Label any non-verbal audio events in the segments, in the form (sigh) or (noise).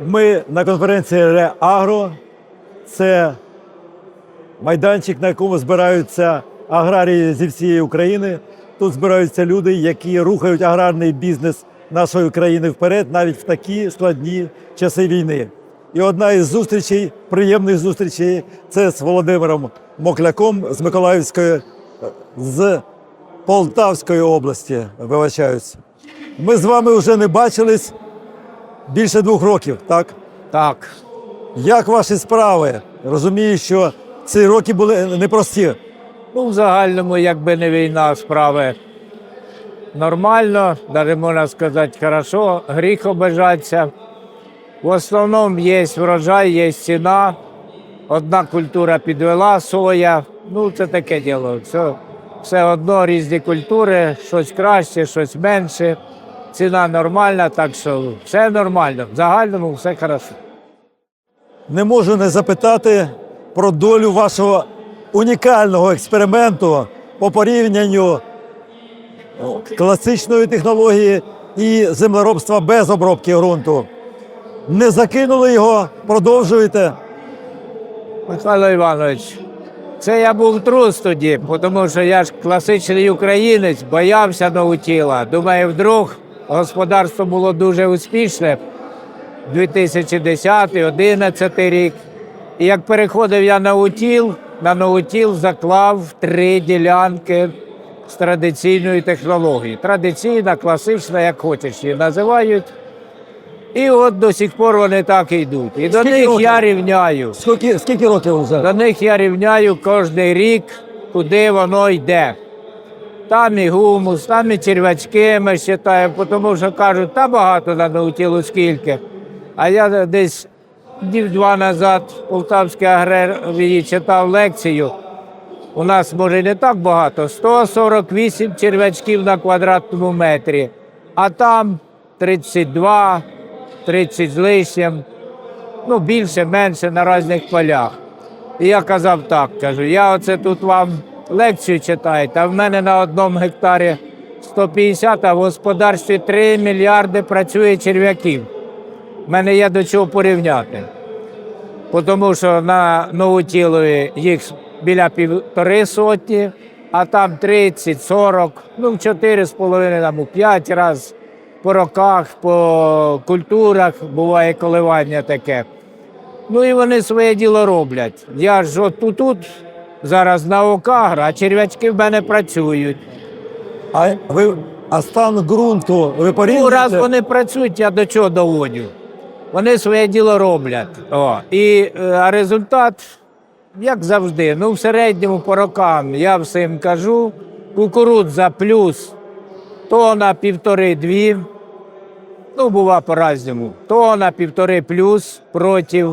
Ми на конференції Реагро. Це майданчик, на якому збираються аграрії зі всієї України. Тут збираються люди, які рухають аграрний бізнес нашої країни вперед, навіть в такі складні часи війни. І одна із зустрічей, приємних зустрічей, це з Володимиром Мокляком з Миколаївської, з Полтавської області. Вибачаюсь. Ми з вами вже не бачились більше двох років, так? Так, Як ваші справи? Розумію, що ці роки були непрості. ну в загальному, якби не війна, справи нормально, навіть можна сказати, хорошо, гріх обижатися. В основному є врожай, є ціна. Одна культура підвела, соя. Ну, це таке діло. Все, все одно різні культури, щось краще, щось менше. Ціна нормальна, так що все нормально. В загальному все хорошо. Не можу не запитати про долю вашого унікального експерименту по порівнянню класичної технології і землеробства без обробки ґрунту. Не закинули його, продовжуєте. Михайло Іванович, це я був трус тоді, тому що я ж класичний українець, боявся наутіла. Думаю, вдруг господарство було дуже успішне 2010-2011 рік. І як переходив я на утіл, на наутіл заклав три ділянки з традиційної технології. Традиційна, класична, як хочеш її називають. І от до сих пор вони так і йдуть. І до Скільки них років? я рівняю. Скільки, скільки років вже? До них я рівняю кожен рік, куди воно йде. Там і гумус, там і червячки ми вважаємо, тому що кажуть, та багато на наутілу скільки. А я десь днів два назад в Полтавській аграрії читав лекцію. У нас може не так багато, 148 червячків на квадратному метрі, а там 32, 30 з лишнім ну, більше, менше на різних полях. І я казав так, кажу, я оце тут вам лекцію читаю, а в мене на одному гектарі 150, а в господарстві 3 мільярди працює черв'яків. В мене є до чого порівняти. Тому що на Новотілові їх біля півтори сотні, а там 30, 40, ну в 4,5, там у 5 разів по роках, по культурах буває коливання таке. Ну і вони своє діло роблять. Я ж от тут зараз на окагр, а черв'ячки в мене працюють. А, ви, а стан ґрунту ви Ну, порівнюєте? раз вони працюють, я до чого доводю. Вони своє діло роблять. О. І е, а результат, як завжди, ну в середньому по рокам я всім кажу, кукурудза плюс тона півтори-дві. Ну, бува по-разному. Тона півтори плюс проти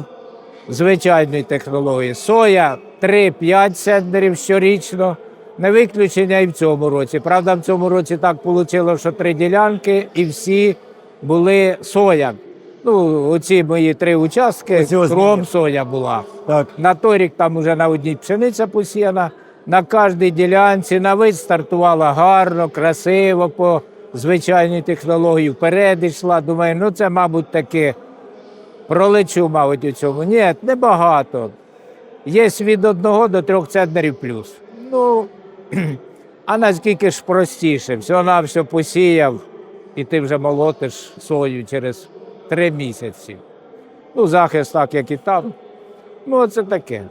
звичайної технології. Соя 3-5 центнерів щорічно. Не виключення і в цьому році. Правда, в цьому році так вийшло, що три ділянки і всі були соя. Ну, оці мої три участки, кром соя була. Так. На той рік там вже на одній пшениця посіяна, на кожній ділянці на вид стартувала гарно, красиво по звичайній технології. Вперед йшла. Думаю, ну це, мабуть, таки пролечу, мабуть, у цьому. Ні, небагато. Є від одного до трьох центнерів плюс. Ну, (clears throat) а наскільки ж простіше, все на все посіяв, і ти вже молотиш сою через три місяці. Ну, захист так, як і там. Ну, це таке.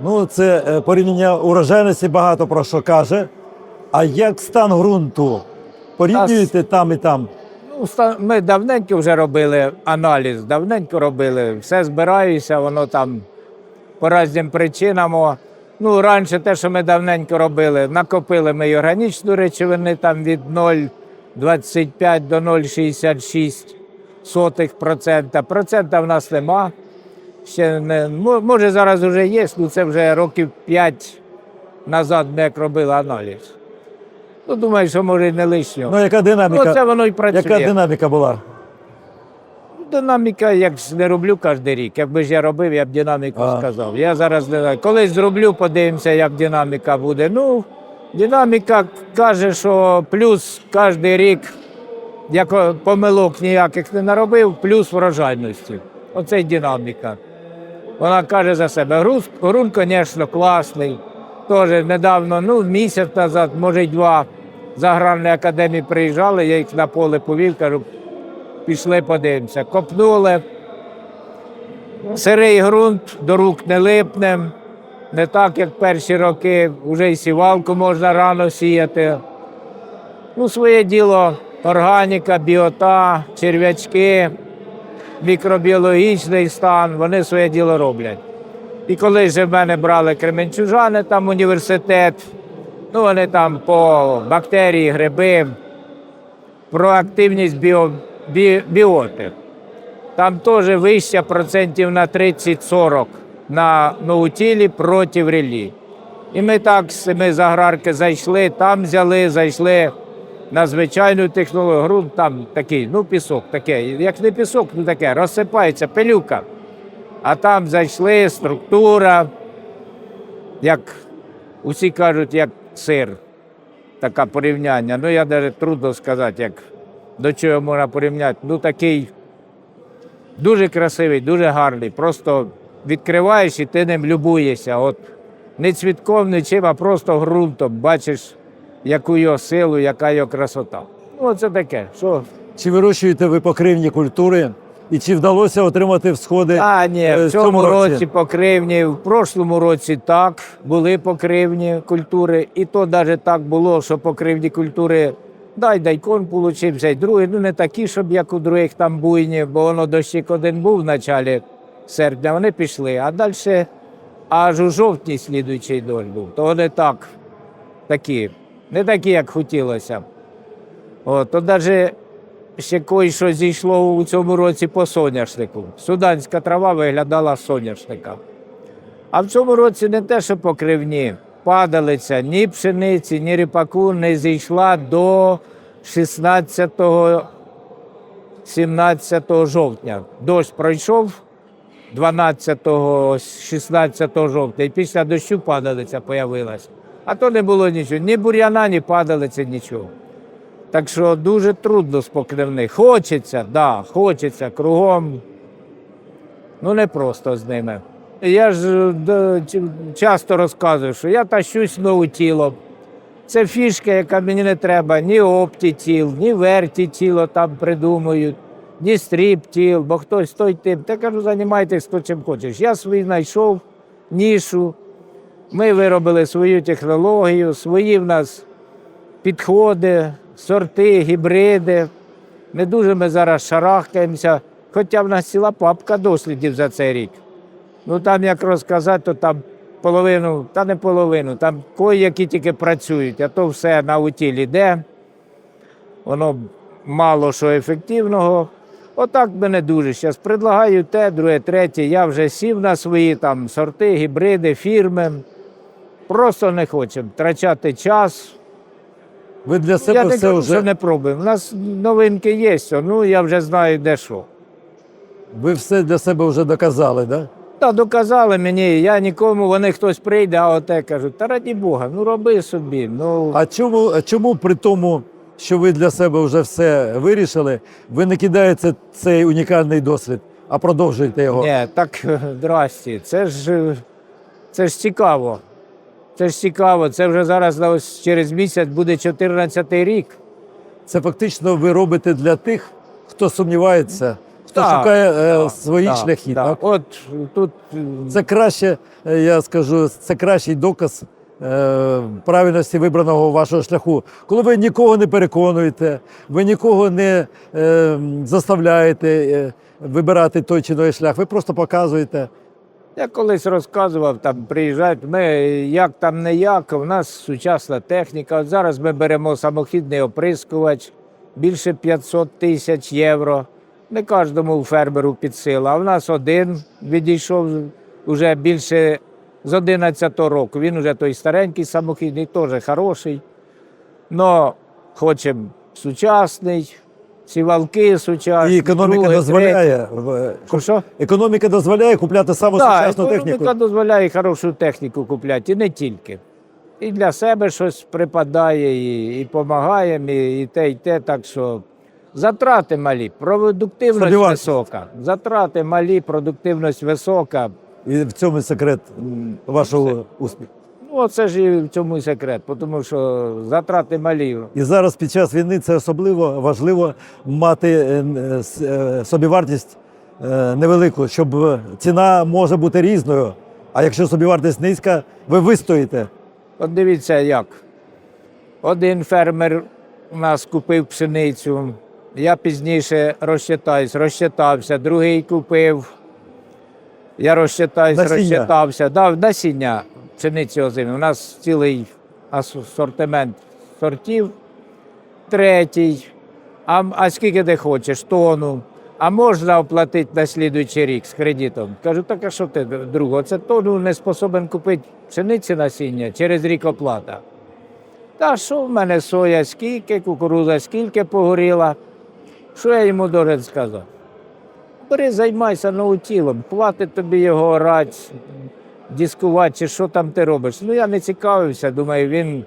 Ну, це е, порівняння урожайності багато про що каже. А як стан ґрунту? Порівнюєте там і там? Ну, ми давненько вже робили аналіз, давненько робили. Все збираюся, воно там по різним причинам. Ну, раніше те, що ми давненько робили, накопили ми й органічну речовини там від 0,25 до 0,66 сотих процента. Процента в нас нема. Ще не, може зараз вже є, ну це вже років 5 назад ми як робили аналіз. Ну, думаю, що може й не лишнього. Ну, яка динаміка? Ну, це воно і працює. яка динаміка була? Динаміка, як не роблю кожен рік. Якби ж я робив, я б динаміку А. сказав. Я зараз не знаю. Колись зроблю, подивимося, як динаміка буде. Ну, динаміка каже, що плюс кожен рік, як помилок ніяких не наробив, плюс врожайності. Оце й динаміка. Вона каже за себе. Груз- Ґрунт, звісно, класний. Теж недавно, ну, місяць назад, може й два, з аграрної академії приїжджали, я їх на поле повів, кажу, пішли подивимося. Копнули. Сирий ґрунт, до рук не липне. Не так, як перші роки, вже й сівалку можна рано сіяти. Ну, своє діло органіка, біота, черв'ячки, мікробіологічний стан, вони своє діло роблять. І коли ж в мене брали кременчужани, там університет, ну вони там по бактерії, гриби, про активність біо, бі, біоти. Там теж вища процентів на 30-40 на ноутілі проти релі. І ми так з ми з аграрки зайшли, там взяли, зайшли на звичайну технологію. Грунт там такий, ну пісок таке. Як не пісок, ну таке, розсипається, пилюка. А там зайшли, структура, як усі кажуть, як сир. Таке порівняння. Ну, я навіть трудно сказати, як до чого можна порівняти. Ну, такий дуже красивий, дуже гарний. Просто відкриваєш і ти ним любуєшся. От не цвітком, не чим, а просто ґрунтом бачиш, яку його силу, яка його красота. Ну, це таке. Що? Чи вирощуєте ви покривні культури? І чи вдалося отримати всходи? А, ні, е, в цьому році покривні, в прошлому році так, були покривні культури, і то навіть так було, що покривні культури, дай дайкон получився, і другий, ну не такі, щоб як у других там буйні, бо воно дощик один був в началі серпня, вони пішли, а далі аж у жовтні слідуючий дощ був. То вони так, такі, не такі, як хотілося. От, то навіть ще кое-що зійшло у цьому році по соняшнику. Суданська трава виглядала соняшника. А в цьому році не те, що покривні. Падалиця ні пшениці, ні ріпаку не зійшла до 16 17 жовтня. Дощ пройшов 12-16 жовтня, і після дощу падалиця появилася. А то не було нічого. Ні бур'яна, ні падалиці, нічого. Так що дуже трудно з покривних. Хочеться, да, хочеться кругом. Ну, не просто з ними. Я ж е, часто розказую, що я тащусь нову тіло. Це фішка, яка мені не треба, ні оптітіл, ні вертітіло там придумують, ні стріптіл, бо хтось той тип. Та кажу, займайтесь хто чим хочеш. Я свій знайшов нішу. Ми виробили свою технологію, свої в нас підходи, сорти, гібриди. Не дуже ми зараз шарахаємося, хоча в нас ціла папка дослідів за цей рік. Ну там, як розказати, то там половину, та не половину, там кої-які тільки працюють, а то все на утілі йде. Воно мало що ефективного. Отак мене дуже. Зараз предлагаю те, друге, третє. Я вже сів на свої там сорти, гібриди, фірми. Просто не хочемо втрачати час. Ви для себе я не все кажу, вже що не пробуємо. У нас новинки є, ну я вже знаю, де що. ви все для себе вже доказали, да? Та доказали мені, я нікому, вони хтось прийде, а оте кажуть, та раді Бога, ну роби собі. Ну, А чому, чому при тому, що ви для себе вже все вирішили, ви не кидаєте цей унікальний досвід, а продовжуєте його? ні, так здрасті, це ж, е, це ж цікаво. Це ж цікаво, це вже зараз ось через місяць буде 14-й рік. Це фактично ви робите для тих, хто сумнівається, хто Так, шукає е, так, свої так, шляхи. так. Так? От тут Це краще, е, я скажу, це кращий доказ е, правильності вибраного вашого шляху. Коли ви нікого не переконуєте, ви нікого не е, заставляєте е, вибирати той чи той шлях, ви просто показуєте. Я колись розказував, там приїжджають. Ми як там не як, у нас сучасна техніка. От зараз ми беремо самохідний оприскувач більше 500 тисяч євро. Не кожному фермеру під силу. А в нас один відійшов вже більше з 11 року. Він вже той старенький самохідний, теж хороший. Но хочемо сучасний, сівалки сучасні. І економіка друге, дозволяє. Що, що? економіка дозволяє купляти саме Так, сучасну техніку. економіка дозволяє хорошу техніку купляти, і не тільки. І для себе щось припадає, і, і допомагаємо, і, і те, і те. Так що Затрати малі, продуктивність Собівартість. висока. Затрати малі, продуктивність висока. І в цьому секрет вашого успіху. Ну, оце ж і в цьому і секрет, тому що затрати малі. І зараз під час війни це особливо важливо мати е, е, с- е, собівартість е, невелику, щоб е, ціна може бути різною. А якщо собівартість низька, ви вистоїте. От дивіться як. Один фермер у нас купив пшеницю, я пізніше розчитаюсь, розчитався, другий купив. Я розчитаюсь, Насіння. розчитався, дав насіння пшениці озимі. У нас цілий асортимент сортів. Третій. А, а скільки ти хочеш? Тону. А можна оплатити на слідуючий рік з кредитом? Кажу, так а що ти, друго, це тону не способен купити пшениці насіння через рік оплата. Та що в мене соя скільки, кукуруза скільки погоріла? Що я йому должен сказати? Бери, займайся наутілом, хватить тобі його орати, дискувати, чи що там ти робиш. Ну я не цікавився, думаю, він.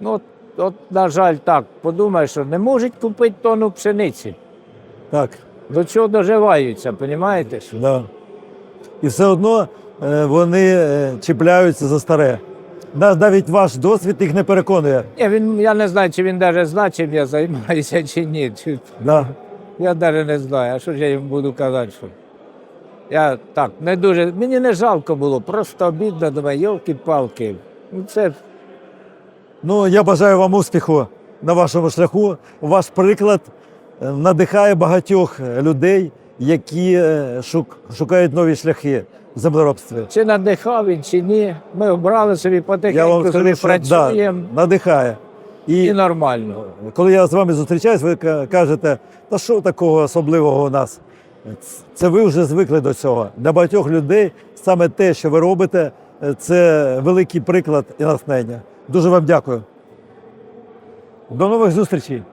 Ну, от, от, на жаль, так, подумай, що не можуть купити тонну пшениці. Так, До чого доживаються, розумієте? да. І все одно е, вони е, чіпляються за старе. Навіть ваш досвід їх не переконує. Ні, він, я не знаю, чи він навіть знає, чим я займаюся, чи ні. Чи- Да. Я навіть не знаю, а що ж я їм буду казати, що. Я так, не дуже. Мені не жалко було, просто обідно, думаю, йолки-палки. Ну це Ну, я бажаю вам успіху на вашому шляху. Ваш приклад е, надихає багатьох людей, які е, шук- шукають нові шляхи землеробстві. чи надихав він, чи ні. Ми обрали собі потихеньку, собі що да, працюємо надихає. і І нормально. коли я з вами зустрічаюсь, ви кажете, та що такого особливого у нас? Це ви вже звикли до цього. Для багатьох людей саме те, що ви робите, е, це великий приклад і натхнення. Дуже вам дякую. До нових зустрічей.